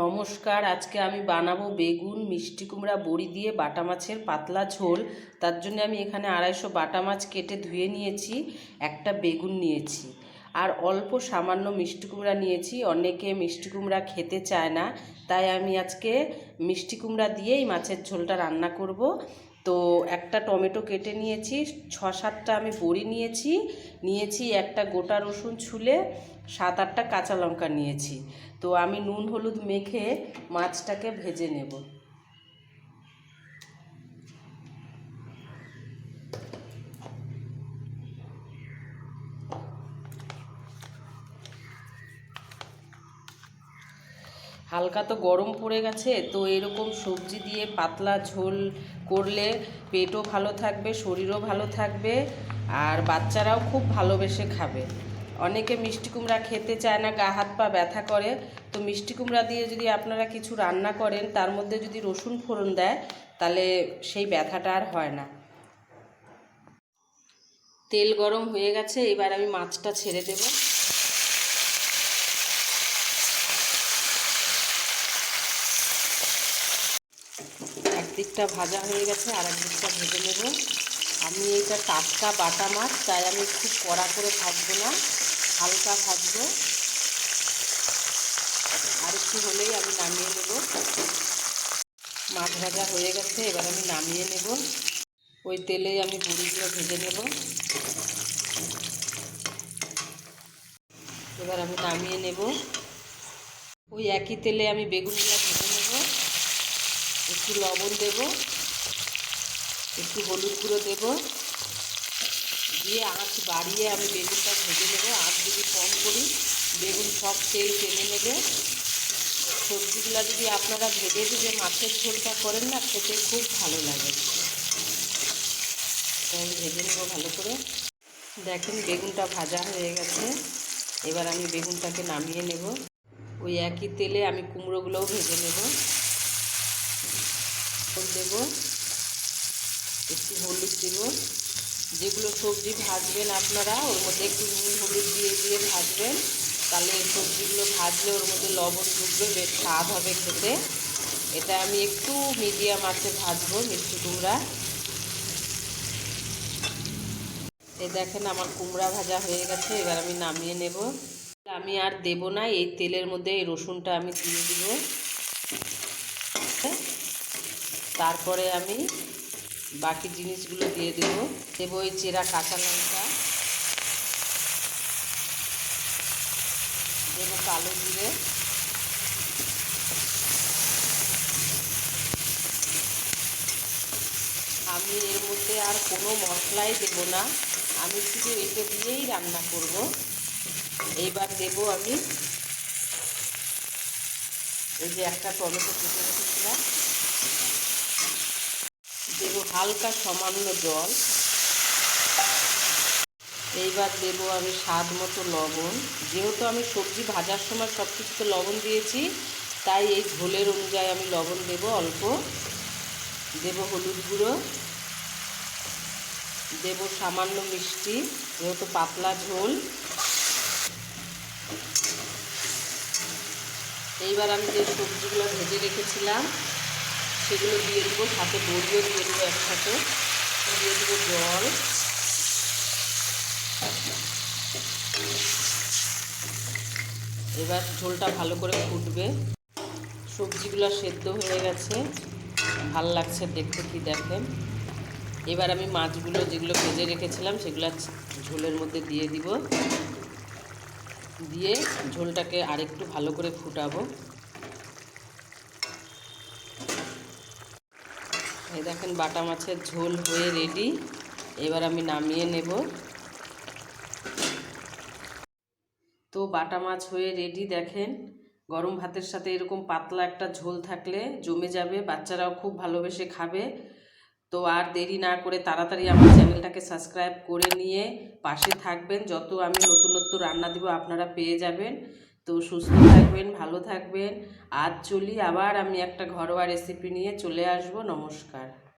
নমস্কার, আজকে আমি বানাবো বেগুন, মিষ্টি কুমড়া, বড়ি দিয়ে বাটা মাছের পাতলা ঝোল। তার জন্য আমি এখানে আড়াইশো বাটা মাছ কেটে ধুয়ে নিয়েছি, একটা বেগুন নিয়েছি। আর অল্প সামান্য মিষ্টি কুমড়া নিয়েছি, অনেকে মিষ্টি কুমড়া খেতে চায় না। তাই আমি আজকে মিষ্টি কুমড়া দিয়েই মাছের ঝোলটা রান্না করব। তো একটা টমেটো কেটে নিয়েছি ছ সাতটা আমি বড়ি নিয়েছি নিয়েছি একটা গোটা রসুন ছুলে সাত আটটা কাঁচা লঙ্কা নিয়েছি। তো আমি নুন হলুদ মেখে মাছটাকে ভেজে নেব। হালকা তো গরম পড়ে গেছে, তো এরকম সবজি দিয়ে পাতলা ঝোল করলে পেটও ভালো থাকবে, শরীরও ভালো থাকবে, আর বাচ্চারাও খুব ভালোবেসে খাবে। অনেকে মিষ্টি কুমড়া খেতে চায় না, গা হাত পা ব্যথা করে। তো মিষ্টি কুমড়া দিয়ে যদি আপনারা কিছু রান্না করেন, তার মধ্যে যদি রসুন ফোড়ন দেয়, তাহলে সেই ব্যথাটা আর হয় না। তেল গরম হয়ে গেছে, এবার আমি মাছটা ছেড়ে দেবো। একদিকটা ভাজা হয়ে গেছে আর একদিকটা ভেজে নেব। আমি এইটা টাটকা বাটা মাছ, তাই আমি খুব কড়া করে ভাজবো না, হালকা ভাজবো। আর একটু হলেই আমি নামিয়ে নেব। মাছ ভাজা হয়ে গেছে, এবার আমি নামিয়ে নেব। ওই তেলেই আমি বড়িগুলো ভেজে নেব। এবার আমি নামিয়ে নেব। ওই একই তেলে আমি বেগুনগুলো একটু লবণ দেব, একটু হলুদ গুঁড়ো দেব। দিয়ে আঁচ বাড়িয়ে আমি বেগুনটা ভেজে নেব। আঁচ যদি কম করি, বেগুন সব তেল টেনে নেবে। সবজিগুলো যদি আপনারা ভেজে ভেজে মাছের ঝোলটা করেন না, খেতে খুব ভালো লাগে। আমি ভেজে নেব ভালো করে। দেখেন বেগুনটা ভাজা হয়ে গেছে। এবার আমি বেগুনটাকে নামিয়ে নেব। ওই একই তেলে আমি কুমড়োগুলোও ভেজে নেব। দেব একটু হলুদ দেব। যেগুলো সবজি ভাজবেন আপনারা, ওর মধ্যে একটু নুন, হলুদ দিয়ে দিয়ে ভাজবেন। তাহলে সবজিগুলো ভাজলে ওর মধ্যে লবণ ঢুকবে, বেশ স্বাদ হবে খেতে। এটা আমি একটু মিডিয়াম আঁচে ভাজবো, মিষ্টি কুমড়া। এই দেখেন আমার কুমড়া ভাজা হয়ে গেছে, এবার আমি নামিয়ে নেব। আমি আর দেব না, এই তেলের মধ্যে এই রসুনটা আমি দিয়ে দিব। তারপরে আমি বাকি জিনিসগুলো দিয়ে দেব। দেবো ওই চেরা কাঁচা লঙ্কা। দেবো কালো জিরে। আমি এর মধ্যে আর কোনো মশলাই দেব না। আমি শুধু এটা দিয়েই রান্না করব। এইবার দেব আমি এই যে একটা টমেটো কেটে রেখেছিলাম। দেব হালকা সামান্য জল। এইবার দেব আমি স্বাদ মতো লবণ। যেহেতু আমি সবজি ভাজার সময় সব কিছুতে লবণ দিয়েছি, তাই এই ঝোলের অনুযায়ী আমি লবণ দেব অল্প। দেব হলুদ গুঁড়ো। দেব সামান্য মিষ্টি, যেহেতু পাতলা ঝোল। এইবার আমি যে সবজিগুলো ভেজে রেখেছিলাম সেগুলো দিয়ে দেবো, সাথে বড়িও দিয়ে দেবো একসাথে। দিয়ে দেবো জল। এবার ঝোলটা ভালো করে ফুটবে। সবজিগুলো সেদ্ধ হয়ে গেছে। ভালো লাগছে দেখতে কি দেখেন এবার আমি মাছগুলো যেগুলো ভেজে রেখেছিলাম, সেগুলো ঝোলের মধ্যে দিয়ে দিব। দিয়ে ঝোলটাকে আরেকটু ভালো করে ফুটাবো। এই দেখেন বাটা মাছের ঝোল হয়ে রেডি এবার আমি নামিয়ে নেব। তো বাটা মাছ হয়ে রেডি দেখেন। গরম ভাতের সাথে এরকম পাতলা একটা ঝোল থাকলে জমে যাবে, বাচ্চারাও খুব ভালোবেসে খাবে। তো আর দেরি না করে তাড়াতাড়ি আমার চ্যানেলটাকে সাবস্ক্রাইব করে নিয়ে পাশে থাকবেন। যত আমি নতুন নতুন রান্না দিব আপনারা পেয়ে যাবেন। তো সুস্থ থাকবেন, ভালো থাকবেন। আজ চলি, আবার আমি একটা ঘরোয়া রেসিপি নিয়ে চলে আসব। নমস্কার।